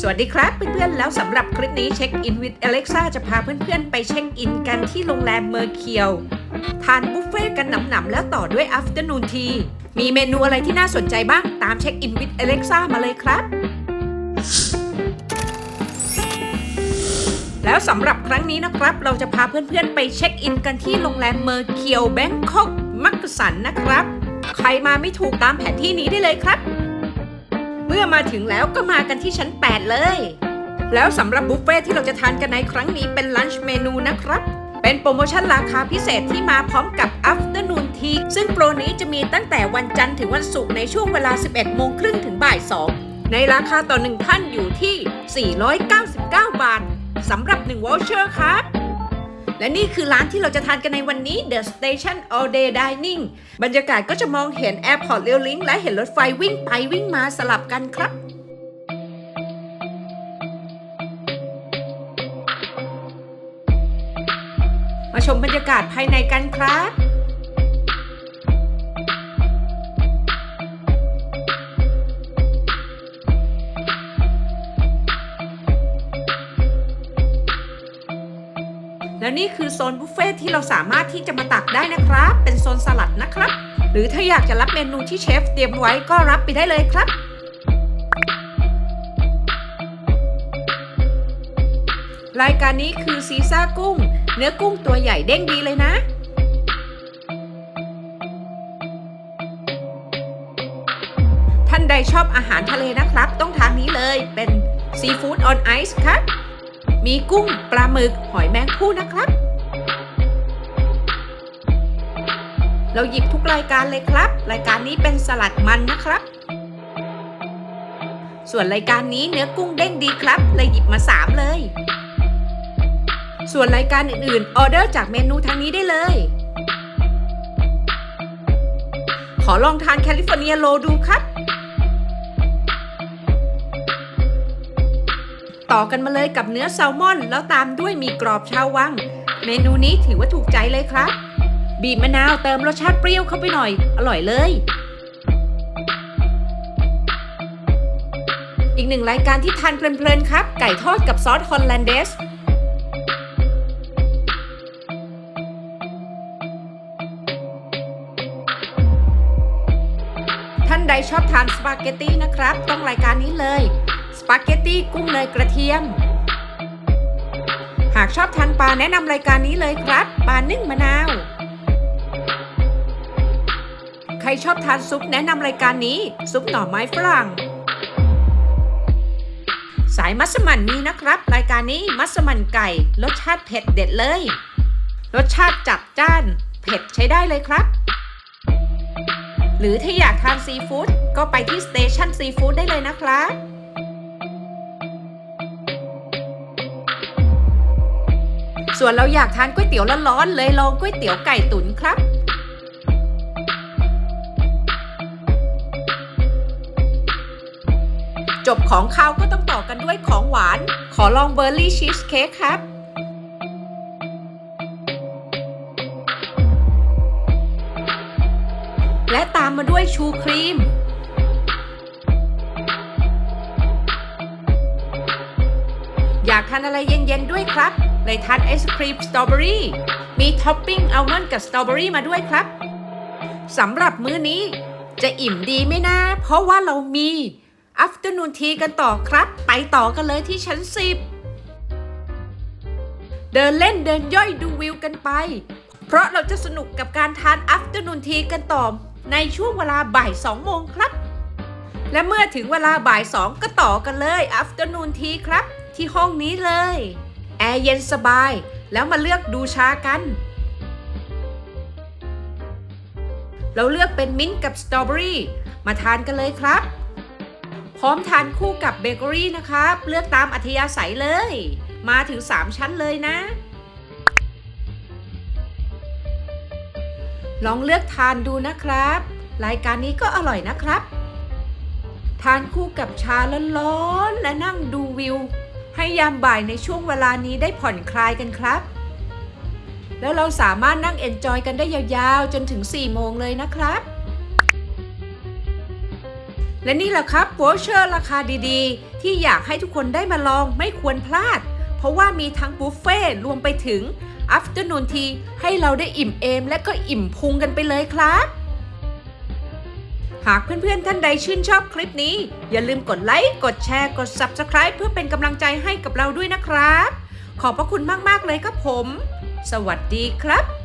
สวัสดีครับเพื่อนๆแล้วสำหรับคลิปนี้เช็คอินวิด Alexa จะพาเพื่อนๆ ไปเช็คอินกันที่โรงแรมเมอร์เคียวทานบุฟเฟ่กันหนำๆแล้วต่อด้วย Afternoon Tea มีเมนูอะไรที่น่าสนใจบ้าง ตามเช็คอินวิด Alexa มาเลยครับ แล้วสำหรับครั้งนี้นะครับ เราจะพาเพื่อนๆ ไปเช็คอินกันที่โรงแรมเมอร์เคียวแบงคอกมักสันนะครับ ใครมาไม่ถูกตามแผนที่นี้ได้เลยครับ มื่อมาถึงแล้วก็มากันที่ชั้น 8 เลย แล้วสำหรับบุฟเฟ่ที่เราจะทานกันในครั้งนี้เป็นลันช์เมนูนะครับ เป็นโปรโมชั่นราคาพิเศษที่มาพร้อมกับ Afternoon Tea ซึ่งโปรนี้จะมีตั้งแต่วันจันทร์ถึงวันศุกร์ในช่วงเวลา 11 โมงครึ่งถึงบ่าย 2 ในราคาต่อหนึ่งท่านอยู่ที่ 499 บาทสำหรับ1 voucher ครับ และนี่คือร้านที่เราจะทานกันในวันนี้ The Station All Day Dining บรรยากาศก็จะมองเห็น Airport Rail Link และเห็นรถไฟวิ่งไปวิ่งมาสลับกันครับมาชมบรรยากาศภายในกันครับ และนี่คือโซนบุฟเฟ่ที่เราสามารถที่จะมาตักได้นะครับ เป็นโซนสลัดนะครับ หรือถ้าอยากจะรับเมนูที่เชฟเตรียมไว้ก็รับไปได้เลยครับ รายการนี้คือซีซ่ากุ้ง เนื้อกุ้งตัวใหญ่เด้งดีเลยนะท่านใดชอบอาหารทะเลนะครับ ต้องทานนี้เลยเป็นซีฟู้ดออนไอซ์ครับ มีกุ้งปลาหมึกหอยแมงภู่นะครับ เราหยิบทุกรายการเลยครับ รายการนี้เป็นสลัดมันนะครับ ส่วนรายการนี้เนื้อกุ้งเด้งดีครับ เลยหยิบมา 3 เลย ส่วนรายการอื่นๆ ออเดอร์จากเมนูทางนี้ได้เลย ขอลองทานแคลิฟอร์เนียโลดูครับ ต่อกันมาเลยกับเนื้อแซลมอน แล้วตามด้วยมีกรอบชาววัง เมนูนี้ถือว่าถูกใจเลยครับ บีบมะนาวเติมรสชาติเปรี้ยวเข้าไปหน่อย อร่อยเลย อีกหนึ่งรายการที่ทานเพลินๆครับ ไก่ทอดกับซอสฮอลแลนเดสท่านใดชอบทานสปาเกตตี้นะครับ ต้องรายการนี้เลย ปาเกตตี้กุ้งเนยกระเทียม หากชอบทานปลาแนะนำรายการนี้เลยครับ ปลานึ่งมะนาว ใครชอบทานซุปแนะนำรายการนี้ ซุปหน่อไม้ฝรั่ง สายมัสมั่นมีนะครับ รายการนี้มัสมั่นไก่ รสชาติเผ็ดเด็ดเลย รสชาติจัดจ้าน เผ็ดใช้ได้เลยครับหรือถ้าอยากทานซีฟู้ดก็ไปที่สเตชันซีฟู้ดได้เลยนะครับ ส่วนเราอยากทานก๋วยเตี๋ยวร้อนๆเลยลองก๋วยเตี๋ยวไก่ตุ๋นครับจบของข้าวก็ต้องต่อกันด้วยของหวาน ขอลองเบอร์รี่ชีสเค้กครับ และตามมาด้วยชูครีม อยากทานอะไรเย็นๆด้วยครับ เลยทานไอศครีมสตรอเบอรี่มีท็อปปิ้งอัลมอนด์กับสตรอเบอรี่มาด้วยครับสำหรับมื้อนี้จะอิ่มดีไหมนะ เพราะว่าเรามี Afternoon Tea กันต่อครับ ไปต่อกันเลยที่ชั้น10เดินเล่นเดินย่อยดูวิวกันไป เพราะเราจะสนุกกับการทาน Afternoon Tea กันต่อ ในช่วงเวลาบ่าย2โมงครับ และเมื่อถึงเวลาบ่าย2ก็ต่อกันเลย Afternoon Tea ครับ ที่ห้องนี้เลย แอร์เย็นสบาย แล้วมาเลือกดูชากัน เราเลือกเป็นมิ้นท์กับสตรอเบอรี่มาทานกันเลยครับ พร้อมทานคู่กับเบเกอรี่นะครับ เลือกตามอัธยาศัยเลย มาถึง 3 ชั้นเลยนะ ลองเลือกทานดูนะครับ รายการนี้ก็อร่อยนะครับ ทานคู่กับชาร้อนๆและนั่งดูวิว ให้ยามบ่ายในช่วงเวลานี้ได้ผ่อนคลายกันครับ แล้วเราสามารถนั่งเอนจอยกันได้ยาวๆ จนถึง 4 โมงเลยนะครับ และนี่แหละครับวอเชอร์ราคาดีๆ ที่อยากให้ทุกคนได้มาลองไม่ควรพลาด เพราะว่ามีทั้งบุฟเฟ่ต์รวมไปถึง Afternoon Tea ให้เราได้อิ่มเอม และก็อิ่มพุงกันไปเลยครับ หากเพื่อนๆท่านใดชื่นชอบคลิปนี้ อย่าลืมกดไลค์ กดแชร์ กด Subscribe เพื่อเป็นกำลังใจให้กับเราด้วยนะครับ ขอบพระคุณมากๆเลยครับผม สวัสดีครับ